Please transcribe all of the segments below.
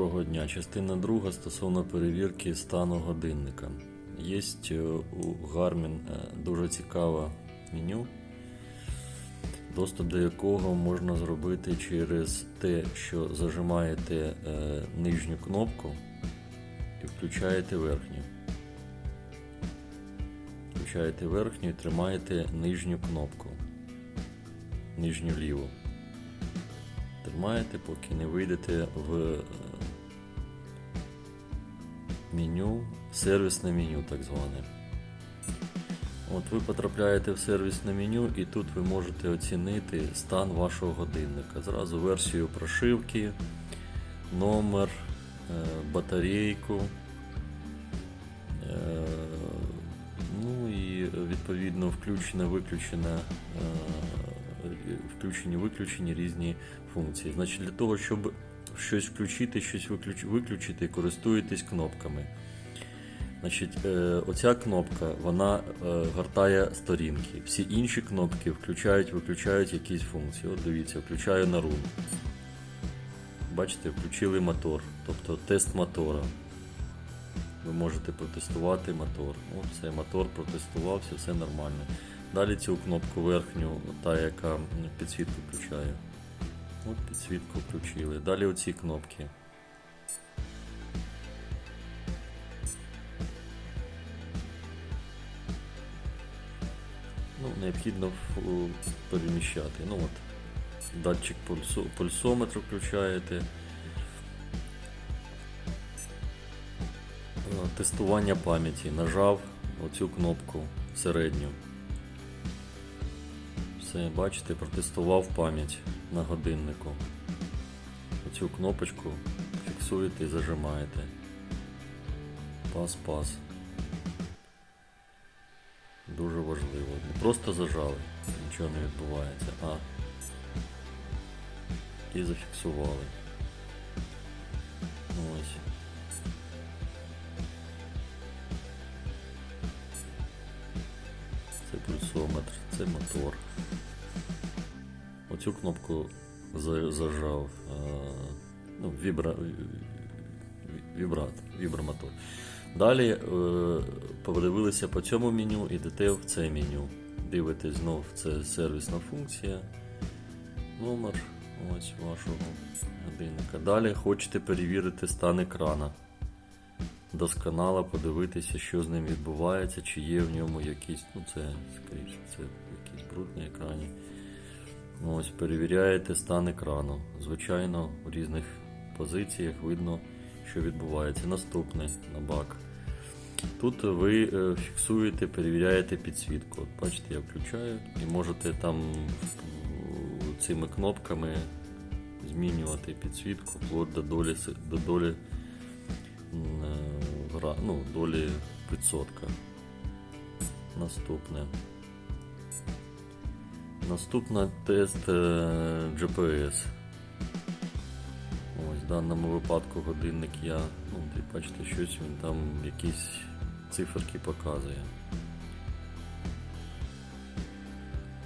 Доброго дня. Частина друга стосовно перевірки стану годинника. Є у Garmin е, дуже цікаве меню, доступ до якого можна зробити через те, що зажимаєте е, нижню кнопку і включаєте верхню. Включаєте верхню і тримаєте нижню кнопку, нижню ліву. Тримаєте, поки не вийдете в е, меню, сервісне меню так зване. От ви потрапляєте в сервісне меню і тут ви можете оцінити стан вашого годинника. Зразу версію прошивки, номер, е, батарейку. е, Ну і відповідно включена, виключена, е, включені, виключені різні функції. Значить, для того, щоб щось включити, щось виключ- виключити, користуєтесь кнопками. Значить, е, оця кнопка вона е, гортає сторінки. Всі інші кнопки включають, виключають якісь функції. От дивіться, включаю на рун. Бачите, включили мотор, тобто тест мотора. Ви можете протестувати мотор. От все, мотор протестувався, все нормально. Далі цю кнопку верхню, та яка підсвітку включає. От підсвітку включили. Далі оці кнопки. Ну, необхідно переміщати. Ну от, датчик пульсо, пульсометру включаєте. Е, Тестування пам'яті. Нажав оцю кнопку середню. Все, бачите, протестував пам'ять на годиннику. Оцю кнопочку фіксуєте і зажимаєте. Пас-пас. Дуже важливо. Не просто зажали, нічого не відбувається, а і зафіксували. Ось. Це пульсометр, це мотор. Оцю кнопку зажав. е, Ну, вібра, вібрат, вібромотор. Далі е, подивилися по цьому меню, ідете в це меню. Дивитесь знов, це сервісна функція. Номер ось вашого годинника. Далі хочете перевірити стан екрана. Досконало подивитися, що з ним відбувається, чи є в ньому якісь, ну це, скоріше, це якийсь бруд екрані. Ось, перевіряєте стан екрану. Звичайно, в різних позиціях видно, що відбувається. Наступне на бак. Тут ви е, фіксуєте, перевіряєте підсвітку. От бачите, я включаю і можете там цими кнопками змінювати підсвітку вплоть до долі, до долі, е, ну, долі відсотка. Наступне. Наступна тест е, GPS. Ось в даному випадку годинник я, ну, ти бачите, щось він там якісь циферки показує.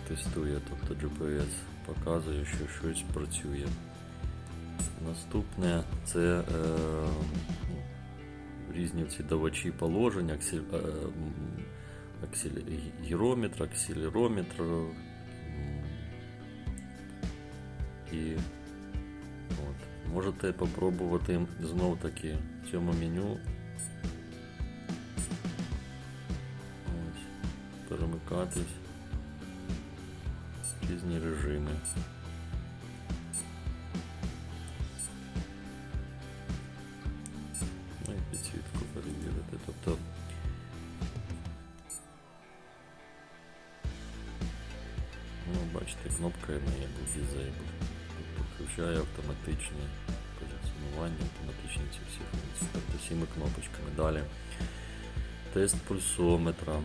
Тестує, тобто GPS показує, що щось працює. Наступне це е, ну, різні ці давачі положень, аксель, е, аксель- гірометр, акселерометр. І От. Можете попробувати знов таки в цьому меню перемикатись в різні режими. Ну і підсвітку перевірити. Тобто Ну, бачите, кнопка Enable Disable. Тобто включає автоматичне позиціонування, автоматичні ці всі функції. Тобто всіми кнопочками. Далі. Тест пульсометра.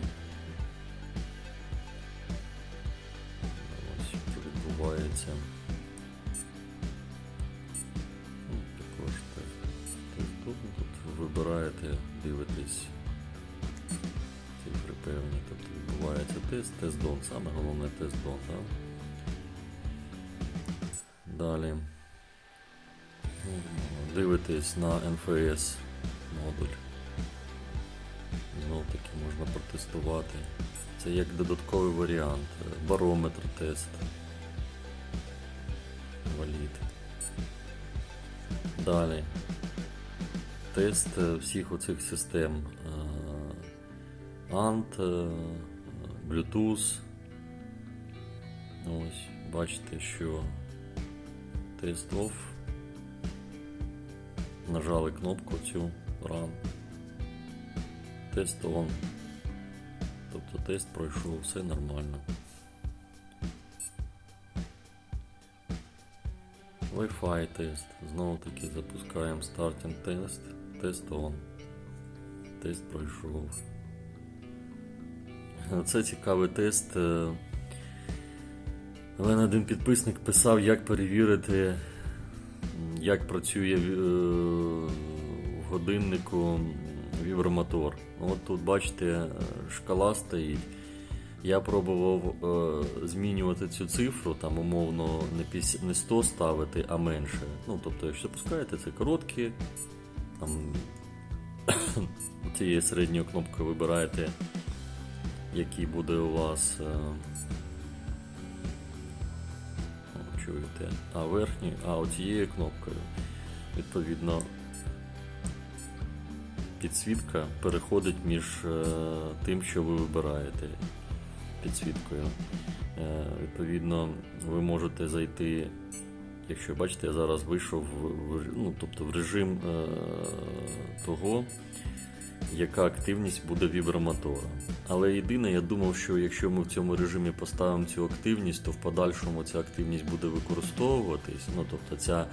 Ось що відбувається. Ну, також тест. Тут, вибираєте, дивитесь цифри певні. Тобто відбувається тест, тест дон. Саме головне тест дон. Да? Далі. Дивитесь на NFS модуль. Знов таки можна протестувати. Це як додатковий варіант. Барометр тест. Валід. Далі. Тест всіх оцих систем. Е, ANT, е, Bluetooth. Ось, бачите, що тест off. Нажали кнопку цю Run. Тест on. Тобто тест пройшов, все нормально. Wi-Fi тест. Знову таки запускаємо Starting тест. Тест on. Тест пройшов. Це цікавий тест. Е, мене один підписник писав, як перевірити, як працює е, в годиннику вібромотор. От тут бачите, е, шкала стоїть. Я пробував е, змінювати цю цифру, там умовно не, піс- не 100 ставити, а менше. Ну, тобто, якщо пускаєте, це короткі, там цією середньою кнопкою вибираєте, який буде у вас. Е, о, а верхній, а оцією кнопкою. Відповідно, підсвітка переходить між е, тим, що ви вибираєте підсвіткою. Е, відповідно, ви можете зайти, якщо бачите, я зараз вийшов в, в, ну, тобто в режим е, того, яка активність буде вібромотора. Але єдине, я думав, що якщо ми в цьому режимі поставимо цю активність, то в подальшому ця активність буде використовуватись. Ну тобто ця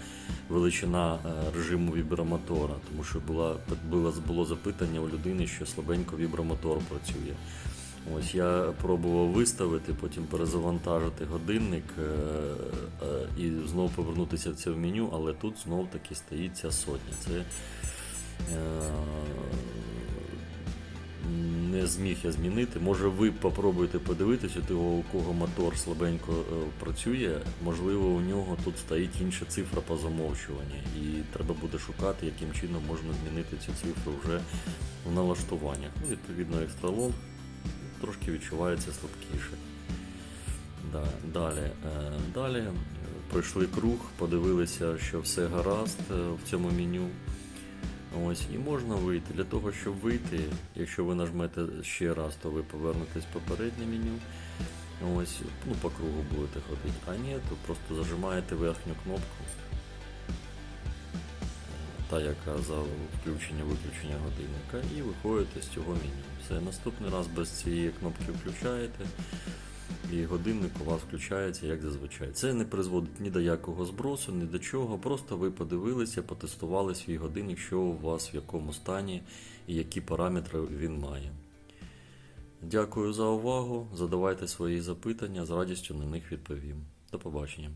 величина е, режиму вібромотора, тому що була, було, запитання у людини, що слабенько вібромотор працює. Ось я пробував виставити, потім перезавантажити годинник е, е, і знову повернутися в це в меню, але тут знов таки стоїть ця сотня. Це не зміг я змінити. Може, ви попробуєте подивитися, у кого мотор слабенько е, працює, можливо, у нього тут стоїть інша цифра по замовчуванні, і треба буде шукати, яким чином можна змінити цю цифру вже в налаштуваннях. Ну, відповідно, екстралог трошки відчувається слабкіше. Да, далі, е, далі е, пройшли круг, подивилися, що все гаразд е, в цьому меню. Ось, і можна вийти. Для того, щоб вийти, якщо ви нажмете ще раз, то ви повернетесь в попереднє меню. Ось, ну, по кругу будете ходити. А ні, то просто зажимаєте верхню кнопку. Та, яка за включення-виключення годинника, і виходите з цього меню. Все, наступний раз без цієї кнопки включаєте, і годинник у вас включається як зазвичай. Це не призводить ні до якого збросу, ні до чого. Просто ви подивилися, потестували свій годинник, що у вас в якому стані і які параметри він має. Дякую за увагу. Задавайте свої запитання, з радістю на них відповім. До побачення.